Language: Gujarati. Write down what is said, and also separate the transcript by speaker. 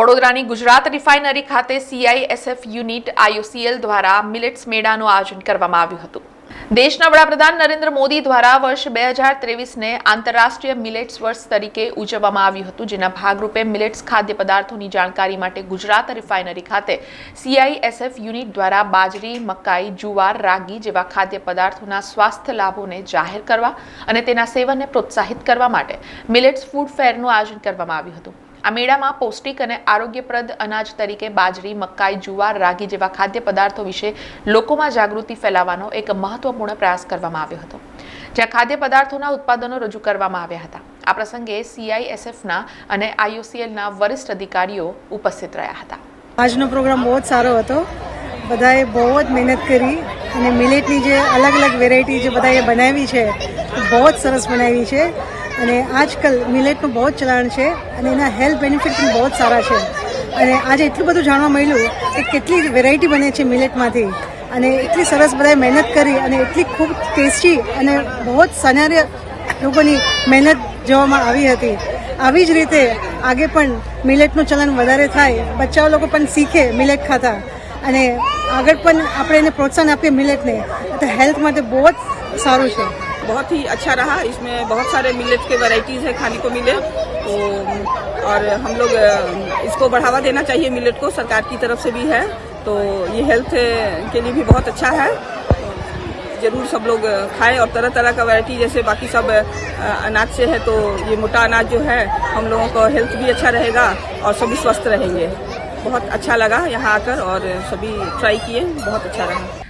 Speaker 1: વડોદરાની ગુજરાત રિફાઇનરી ખાતે સીઆઈએસએફ યુનિટ આઈઓસીએલ દ્વારા મિલેટ્સ મેળાનું આયોજન કરવામાં આવ્યું હતું. દેશના વડાપ્રધાન નરેન્દ્ર મોદી દ્વારા વર્ષ બે હજાર ત્રેવીસને આંતરરાષ્ટ્રીય મિલેટ્સ વર્ષ તરીકે ઉજવવામાં આવ્યું હતું, જેના ભાગરૂપે મિલેટ્સ ખાદ્ય પદાર્થોની જાણકારી માટે ગુજરાત રિફાઇનરી ખાતે સીઆઈએસએફ યુનિટ દ્વારા બાજરી, મકાઈ, જુવાર, રાગી જેવા ખાદ્ય પદાર્થોના સ્વાસ્થ્ય લાભોને જાહેર કરવા અને તેના સેવનને પ્રોત્સાહિત કરવા માટે મિલેટ્સ ફૂડ ફેરનું આયોજન કરવામાં આવ્યું હતું. આ મેળામાં પૌષ્ટિક અને આરોગ્યપ્રદ અનાજ તરીકે બાજરી, મકાઈ, જુવાર, રાગી જેવા ખાદ્ય પદાર્થો વિશે લોકોમાં જાગૃતિ ફેલાવવાનો એક મહત્વપૂર્ણ પ્રયાસ કરવામાં આવ્યો હતો. જ્યાં ખાદ્ય પદાર્થોના ઉત્પાદનો રજૂ કરવામાં આવ્યા હતા. આ પ્રસંગે સીઆઈએસએફના અને આઈઓસીએલના વરિષ્ઠ અધિકારીઓ ઉપસ્થિત રહ્યા હતા.
Speaker 2: આજનો પ્રોગ્રામ બહુ જ સારો હતો. બધાએ બહુ જ મહેનત કરી અને મિલેટની જે અલગ અલગ વેરાયટી જે બધાએ બનાવી છે, બહુ જ સરસ બનાવી છે. અને આજકાલ મિલેટનું બહુ જ ચલણ છે અને એના હેલ્થ બેનિફિટ પણ બહુ જ સારા છે. અને આજે એટલું બધું જાણવા મળ્યું કે કેટલી વેરાયટી બને છે મિલેટમાંથી અને એટલી સરસ બધાએ મહેનત કરી અને એટલી ખૂબ ટેસ્ટી અને બહુ જ સનાર્ય લોકોની મહેનત જોવામાં આવી હતી. આવી જ રીતે આગે પણ મિલેટનું ચલણ વધારે થાય, બચ્ચાઓ લોકો પણ શીખે મિલેટ ખાતા. અને આગળ પણ આપણે એને પ્રોત્સાહન આપીએ મિલેટને તો હેલ્થ માટે બહુ જ સારું છે.
Speaker 3: बहुत ही अच्छा रहा। इसमें बहुत सारे मिलेट के वैरायटीज है, खाने को मिले। तो और हम लोग इसको बढ़ावा देना चाहिए मिलेट को, सरकार की तरफ़ से भी है। तो ये हेल्थ के लिए भी बहुत अच्छा है। ज़रूर सब लोग खाएँ और तरह तरह का वैरायटी जैसे बाकी सब अनाज से है तो ये मोटा अनाज जो है, हम लोगों का हेल्थ भी अच्छा रहेगा और सभी स्वस्थ रहेंगे। बहुत अच्छा लगा यहाँ आकर और सभी ट्राई किए, बहुत अच्छा रहा।